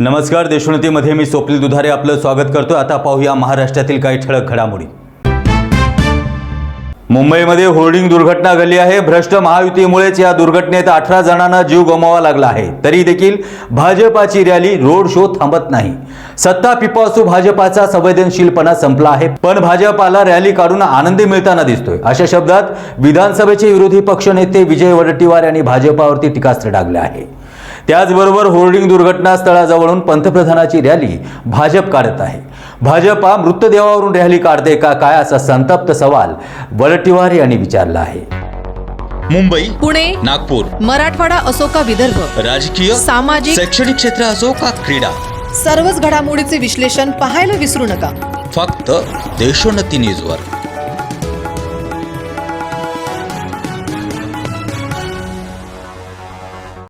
नमस्कार देशोन्नतीमध्ये मी स्वप्नील दुधारे आपलं स्वागत करतो आता पाहूया महाराष्ट्रातील काही ठळक घडामोडी. मुंबईमध्ये होर्डिंग दुर्घटना घडली आहे. भ्रष्ट महायुतीमुळेच या दुर्घटनेत अठरा जणांना जीव गमवावा लागला आहे. तरी देखील भाजपाची रॅली रोड शो थांबत नाही. सत्ता पिपासू भाजपाचा संवेदनशीलपणा संपला आहे. पण भाजपाला रॅली काढून आनंदी मिळताना दिसतोय. अशा शब्दात विधानसभेचे विरोधी पक्षनेते विजय वडट्टीवार यांनी भाजपावरती टीकास्त्र डागले आहे. त्याचबरोबर होर्डिंग दुर्घटना स्थळाजवळून पंतप्रधानाची रॅली भाजप काढत आहे. भाजपा मृतदेहावरून रॅली काढते का काय असा संतप्त सवाल वडट्टीवार यांनी विचारला आहे. मुंबई पुणे नागपूर मराठवाडा असो का विदर्भ? राजकीय सामाजिक शैक्षणिक क्षेत्र असो का क्रीडा? सर्वच घडामोडीचे विश्लेषण पाहायला विसरू नका. फक्त देशोन्नती न्यूजवर.